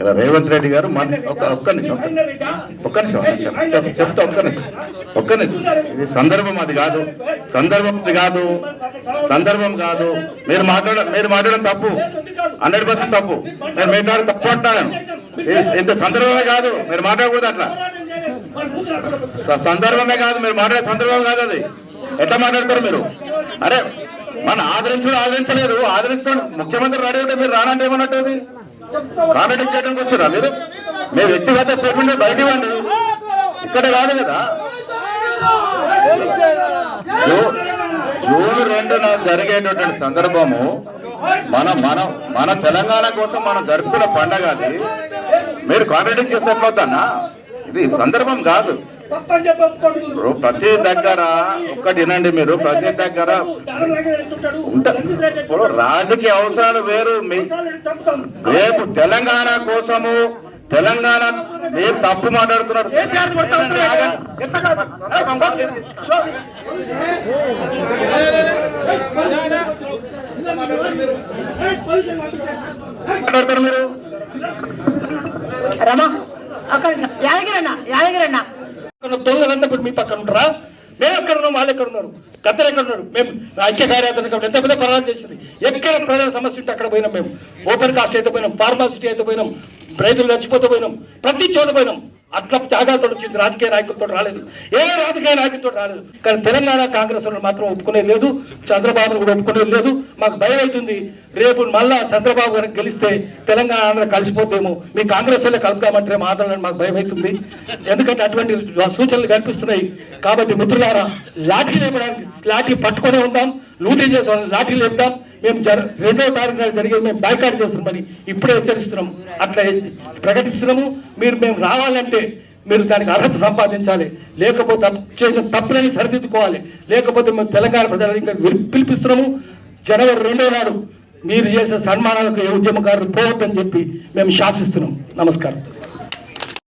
ఇలా రేవంత్ రెడ్డి గారు మన ఒక్క ఒక్క నిమిషం ఒక్క- నిమిషం చెప్- చెప్- చెప్తా ఒక్క నిమిషం ఒక్క నిమిషం. ఇది సందర్భం అది కాదు సందర్భం అది కాదు సందర్భం కాదు. మీరు మాట్లాడ మీరు మాట్లాడడం తప్పు. హండ్రెడ్ పర్సెంట్ తప్పు. నేను మీ కాదు తప్పు అంటాను ఇది ఇంత సందర్భమే కాదు. మీరు మాట్లాడకూడదు అట్లా. సందర్భమే కాదు. మీరు మాట్లాడే సందర్భం కాదు అది. ఎట్లా మాట్లాడతారు మీరు? అరే మన ఆదరించడం ఆదరించలేదు. ఆదరించడం ముఖ్యమంత్రి రెడీ ఉంటే మీరు రానంటే ఏమన్నట్టు అది కామెంట్ చేయడానికి వచ్చారా మీరు? మీ వ్యక్తిగత స్టేట్మెంట్ బయట ఇవ్వండి. ఇక్కడ కాదు కదా. జూన్ రెండున జరిగేటటువంటి సందర్భము మన మన మన తెలంగాణ కోసం మనం జరుపుకున్న పండగ అది. మీరు కాంట్రడిక్ట్ చేస్తే ఇది సందర్భం కాదు. ఇప్పుడు ప్రతి దగ్గర ఒక్కటి వినండి మీరు ప్రతి దగ్గర ఉంట- ఇప్పుడు రాజకీయ అవసరాలు వేరు. మీ రేపు తెలంగాణ కోసము తెలంగాణ మీరు తప్పు మాట్లాడుతున్నారు. మాట్లాడతారు మీరు? రమా అక్కడ యాదగిరన్న యాదగిరన్న పక్కన దొంగలంతా ఇప్పుడు మీ పక్కన ఉంటారా మేము ఎక్కడ ఉన్నాం వాళ్ళు ఎక్కడ ఉన్నారు గద్దరు ఎక్కడ ఉన్నారు మేము ఐక్య కార్యాచరణ కాబట్టి ఎంత పెద్ద పరాలు చేసింది? ఎక్కడ ప్రజల సమస్య ఉంటే అక్కడ పోయినాం మేము. ఓపెన్ కాస్ట్ అయితే పోయినాం. ఫార్మాసిటీ అయితే పోయినాం. రైతులు చచ్చిపోతే పోయినాం. ప్రతి చోట పోయినాం. అట్లా త్యాగాలతో వచ్చింది రాజకీయ నాయకులతో రాలేదు. ఏ రాజకీయ నాయకులతో రాలేదు. కానీ తెలంగాణ కాంగ్రెస్ వాళ్ళు మాత్రం ఒప్పుకునేది లేదు. చంద్రబాబు కూడా ఒప్పుకునేది లేదు. మాకు భయం అవుతుంది. రేపు మళ్ళా చంద్రబాబు గారికి గెలిస్తే తెలంగాణ ఆంధ్ర కలిసిపోతేమో మీ కాంగ్రెస్ వాళ్ళే కలుపుతామంటే మాత్రం మాకు భయం అవుతుంది. ఎందుకంటే అటువంటి సూచనలు కనిపిస్తున్నాయి. కాబట్టి మిత్రులారా లాఠీ లేపడానికి లాఠీ పట్టుకొని ఉందాం. లూటీ చేసే లాఠీ లేపుతాం మేము జర రెండో తారీఖు నాడు జరిగేది మేము బైకాట్ చేస్తున్నామని ఇప్పుడే హెచ్చరిస్తున్నాము అట్లా ప్రకటిస్తున్నాము. మీరు మేము రావాలంటే మీరు దానికి అర్హత సంపాదించాలి. లేకపోతే చేసిన తప్పులని సరిదిద్దుకోవాలి. లేకపోతే మేము తెలంగాణ ప్రజలకి పిలిపిస్తున్నాము. జనవరి రెండో నాడు మీరు చేసే సన్మానాలకు ఉద్యమకారులు పోవద్దని చెప్పి మేము శాసిస్తున్నాం. నమస్కారం.